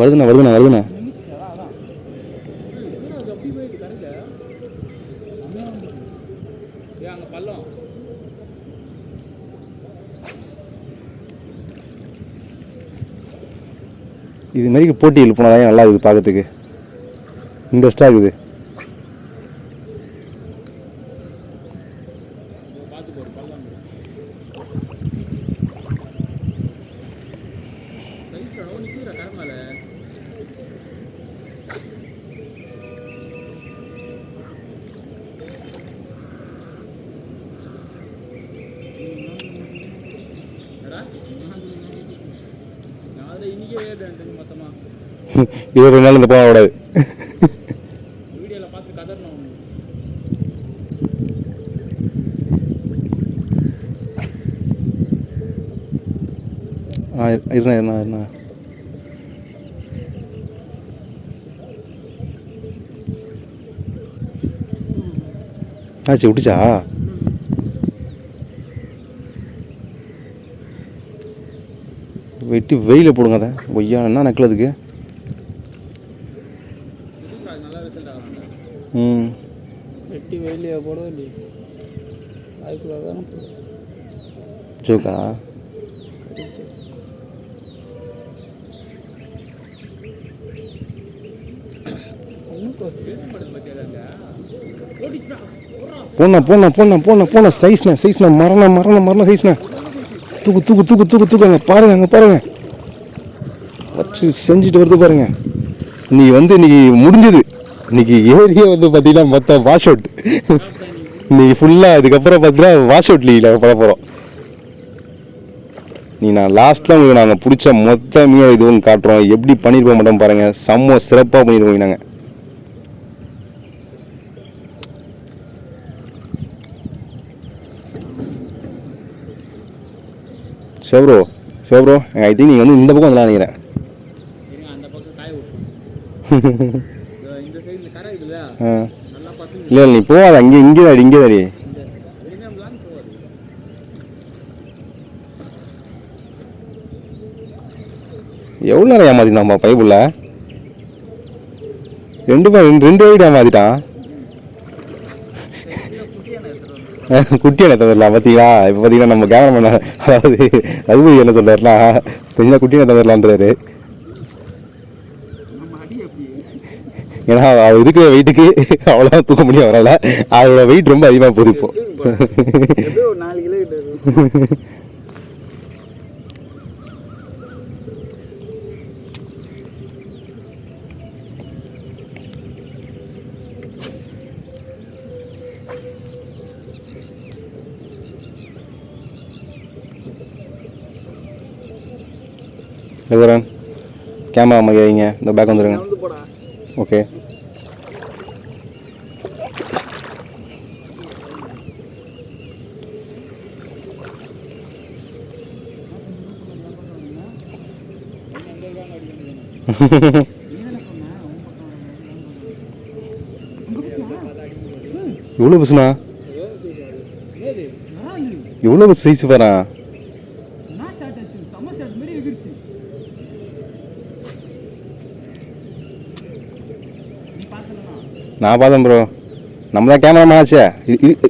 வருதுண்ணா வருதுண்ணா வருதுண்ணா. இது மாதிரி போட்டியில் போனால் தான் நல்லா இருக்குது பார்க்கறதுக்கு. இன்ட்ரெஸ்டாக இருக்குது. ஒரு நாள் இந்த போக கூடாது ஆ இருண்ணா இருண்ணா இருண்ணா. ஆச்சு விட்டுச்சா? வெட்டி வெயில போடுங்க அதை. ஒய்யா என்ன நக்கலதுக்கு ம். வெட்டி வெளியே போடவே இல்லையே ஜோக்கா? போண்ணா போண்ணா போண்ணா போண்ணா போண்ணா சைஸ்ண்ணா சைஸ்ண்ணா மரண மரண மரண சைஸ்ண்ணா தூக்கு தூக்கு தூக்கு தூக்கு தூக்குங்க. பாருங்கள் பாருங்க அங்கே பாருங்கள் வச்சு செஞ்சுட்டு வருது பாருங்கள் நீ வந்து இன்னைக்கு முடிஞ்சது. இன்னைக்கு ஏரியா வந்து பார்த்தீங்கன்னா மொத்தம் வாஷ் அவுட் இன்னைக்கு ஃபுல்லாக அதுக்கப்புறம் பார்த்தீங்கன்னா வாஷ் அவுட் லீகில் பண்ண போகிறோம் நீ நான் லாஸ்ட்டில் உங்களுக்கு நாங்கள் பிடிச்ச மொத்த மீனோட இதுவும் காட்டுறோம். எப்படி பண்ணியிருக்க மாட்டோம் பாருங்கள் செம்ம சிறப்பாக பண்ணியிருக்கோம் நாங்கள் சிவப்ரோ சிவப்ரோ ஐ திங்க் நீங்கள் வந்து இந்த பக்கம் வந்து நினைக்கிறேன். இல்லை இல்லை நீ போகாத அங்கே இங்கே தாடி இங்கே தாடி. எவ்வளோ நேரம் ஏமாத்திருந்தாம்மா பைப்புள்ள ரெண்டு ரெண்டு ரெண்டு வரைக்கும் குட்டி குட்டியான தவிரலாம் பார்த்தீங்களா இப்போ பார்த்தீங்கன்னா நம்ம கேமரா அதாவது ரகுபதி என்ன சொல்றாருன்னா தெரிஞ்சா குட்டி என்ன தவிரலான்றாரு ஏன்னா அவள் இருக்கிற வெயிட்டுக்கு அவ்வளோ தூக்க முடியும் அவரால். அவளோட வெயிட் ரொம்ப அதிகமாக போகுது ரகுவரன் கேமரா அம்மா வைங்க. இந்த பேக் வந்துடுங்க ஓகே எவ்வளோ பஸ்ண்ணா எவ்வளோ பஸ் வரா நான் ஷார்ட் ஆச்சு செம்ம ஷார்ட் மாதிரி எகிருச்சு நீ பார்த்தலாம் நான் பார்த்தேன் ப்ரோ நம்ம தான் கேமராமேன் ஆச்சே.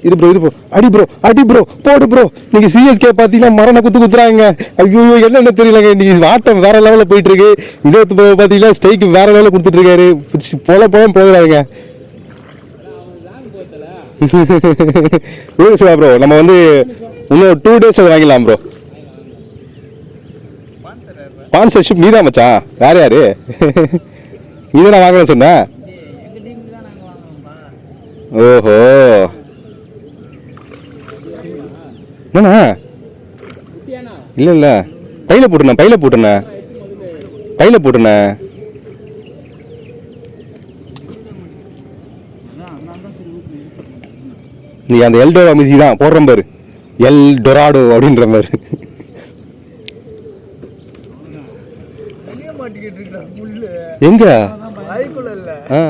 இரு ப்ரோ இரு ப்ரோ அடி ப்ரோ அடி ப்ரோ போடு ப்ரோ இன்னைக்கு சிஎஸ்கே பார்த்தீங்கன்னா மரண குத்து குத்துறாங்க. ஐயோ என்னென்ன தெரியலங்க. இன்னைக்கு ஆட்டம் வேற லெவலில் போயிட்டு இருக்கு இன்னொருத்த ப்ரோ பார்த்தீங்கன்னா ஸ்டைக்கு வேற லெவலில் கொடுத்துட்டு இருக்காரு பிடிச்சி போல போல போகிறாருங்க. சிவா ப்ரோ நம்ம வந்து இன்னும் டூ டேஸ் வாங்கிடலாம் ப்ரோ ஸ்பான்சர்ஷிப் நீ தான் மச்சான். வேற யாரு? நீ தான் வாங்குறேன்னு சொன்ன டீமுக்கு தான் நாங்கள் வாங்குவோம்ப்பா ஓஹோ. என்னண்ணா? இல்லை இல்லை பையில போட்டுண்ணே பையில போட்டுண்ணே. பையில போட்டுண்ணே. நீ அந்த எல்டோரா மியூசிக் தான் போடுற பாரு. எல் டொராடோ அப்படின்ற மாதிரி. எங்க? ஆ.